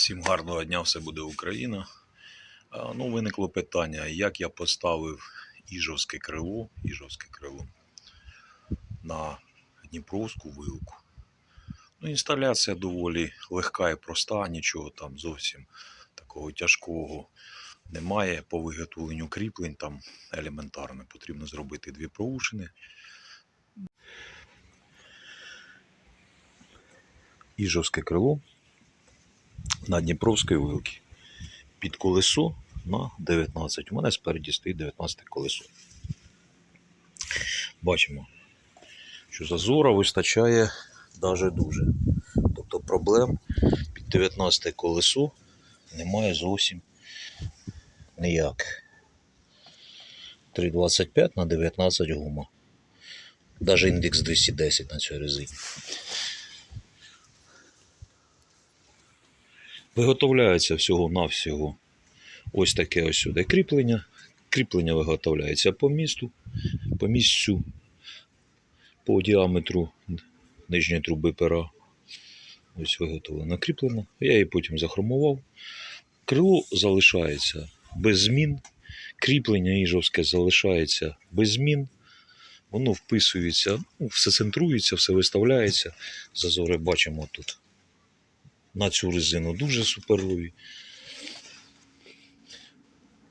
Всім гарного дня, все буде Україна. Ну, виникло питання, як я поставив Іжовське крило, Іжовське крило на Дніпровську вилку. Ну, інсталяція доволі легка і проста, нічого там зовсім такого тяжкого немає. По виготовленню кріплень там елементарно потрібно зробити дві проушини. Іжовське крило на Дніпровській вилці. Під колесо на 19. У мене спереді стоїть 19 колесо. Бачимо, що зазора вистачає даже дуже. Тобто проблем під 19 колесо немає зовсім ніяк. 3,25 на 19 гума. Даже індекс 210 на цій резині. Виготовляється всього-навсього ось таке ось сюди кріплення. Кріплення виготовляється по місту, по місцю, по діаметру нижньої труби пера. Ось виготовлено кріплення. Я її потім захромував. Крило залишається без змін. Кріплення іжовське залишається без змін. Воно вписується, ну, все центрується, все виставляється. Зазори бачимо тут на цю резину дуже суперові.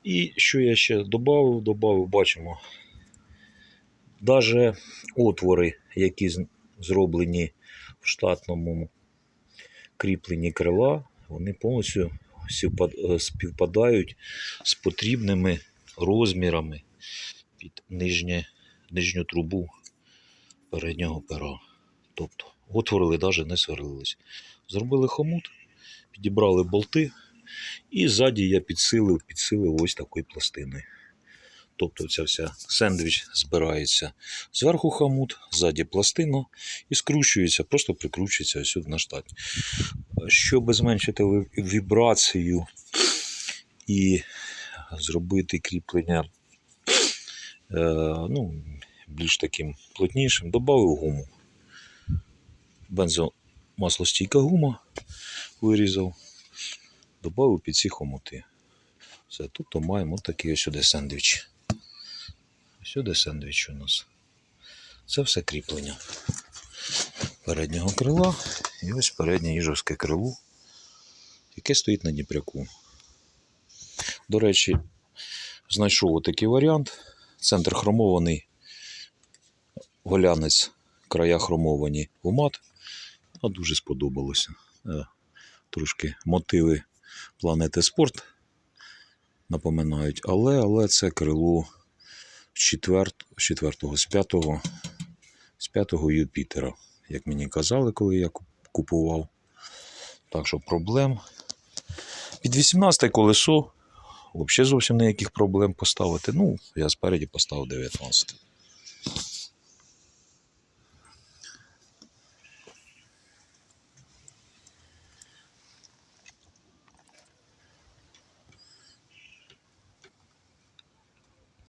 І що я ще додав, додав, бачимо, навіть отвори, які зроблені в штатному кріпленні крила, вони повністю е, співпадають з потрібними розмірами під нижнє, нижню трубу переднього пера. Тобто отвори навіть не сверлились. Зробили хомут, підібрали болти, і ззаді я підсилив, підсилив ось такою пластиною. Тобто ця вся сендвіч збирається зверху хомут, ззаді пластина і скручується, просто прикручується ось на штат. Щоб зменшити вібрацію і зробити кріплення е, ну, більш таким плотнішим, додав гуму. Бензомаслостійка гума вирізав, додав під ці хомути. Все, тобто маємо такий ось сюди сендвіч. Сюди сендвіч у нас. Це все кріплення переднього крила і ось переднє їжовське крило, яке стоїть на Дніпряку. До речі, знайшов отакий варіант. Центр хромований, голянець, края хромовані в мат. А дуже сподобалося. Е, Трошки мотиви планети спорт напоминають, але, але це крило з четверт, з четвертого, з п'ятого, з п'ятого Юпітера, як мені казали, коли я купував. Так що проблем. Під 18 колесо взагалі зовсім ніяких проблем поставити. Ну, я спереді поставив 19.